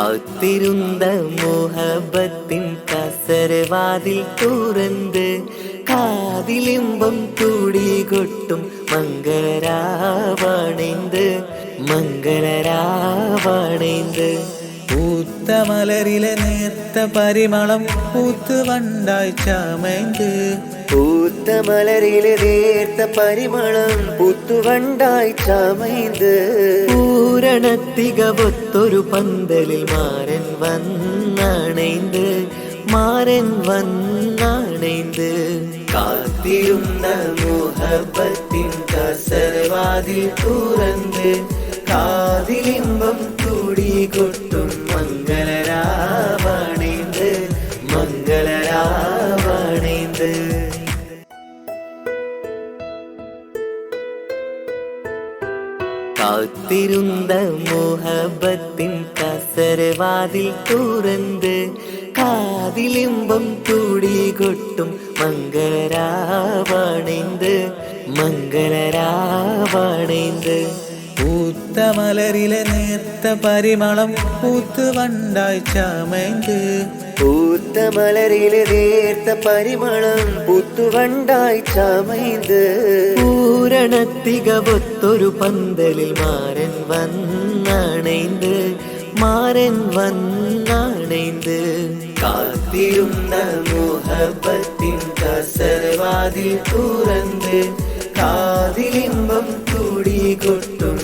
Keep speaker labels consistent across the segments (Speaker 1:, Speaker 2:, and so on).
Speaker 1: കാത്തിരുന്ന മോഹബത്തിൻ കസരവാതിൽ തുറന്ത് കാതിലിമ്പം കൂടി കൊട്ടും മംഗളരാവണിന്ത്
Speaker 2: മംഗളരാവണിന്ത് ൂത്തമലരിലെ നേർത്ത പരിമളം പൂത്ത് വണ്ടായി
Speaker 1: ചാമൈന്ത്. പൂത്തമലരിലെ നേർത്ത പരിമളം പൂത്തു വണ്ടായി ചാമൈന്ത്. പൂരണത്തികവൊത്തൊരു പന്തലിൽ മാരൻ വന്നണൈന്ത് മാരൻ വന്നണൈന്ത് കാത്തിരുന്ന മോഹപത്തിൻ കസർവാതിൽ തുറന്ന് കാതിലിമ്പം തുടി കൊട്ടും മംഗളരാവണൈന്ത് മംഗള കാത്തിരുന്ന മോഹബത്തിൻ കസരവാതിൽ തുറന്ത് കാതിലിമ്പം തുടികൊട്ടും മംഗളരാവണൈന്ത് മംഗളരാവണിന്ത്
Speaker 2: പൂത്ത മലരിലെ നേർത്ത പരിമളം പൂത്ത് വണ്ടാഴ്ച മേന്ത്
Speaker 1: പൂത്ത മലരിലെ നേർത്ത പരിമളം പുത്തുകണ്ടായി ചമൈന്ത് പൂരണത്തികവത്തൊരു പന്തലിൽ മാരൻ വന്നണൈന്ത് മാരൻ വന്നണൈന്ത് കാത്തിരുന്ന മോഹപ്പത്തിൻ കസർവാതിൽ തുറന്ന് കാതിലിമ്പം കൂടി കൊട്ടും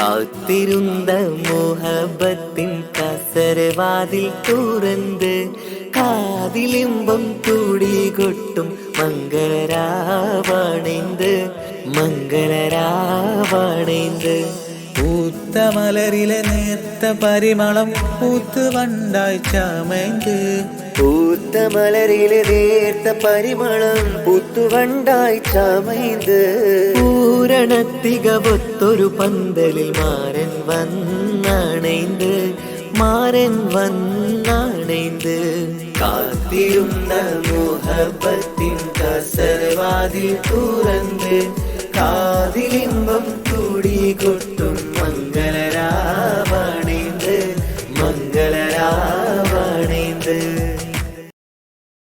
Speaker 1: കാത്തിരുന്ന മോഹബത്തിൻ കസരവാതിൽ തുറന്ന് കാതിലിമ്പം തുടികൊട്ടും മംഗളരാവണൈന്ത് മംഗളരാവണൈന്ത്
Speaker 2: പൂത്ത മലരിലെ നേർത്ത പരിമളം പൂത്ത് വണ്ടായി ചമയ്ക്ക്
Speaker 1: പൂത്ത മലരിലെ നേർത്ത പരിമളം പുത്തുവണ്ടായി ചമയ്ത് പൂരണത്തികൊത്തൊരു പന്തലിൽ മാരൻ വന്നണൈന്ത്. മാരൻ വന്നണൈന്ത്. കാത്തിരുന്ന മുഹബത്തിൻ കസർവാതിൽ തുറന്ന് കാതിലിമ്പം തൂ തുടികൊട്ടും മംഗളരാവണൈந்து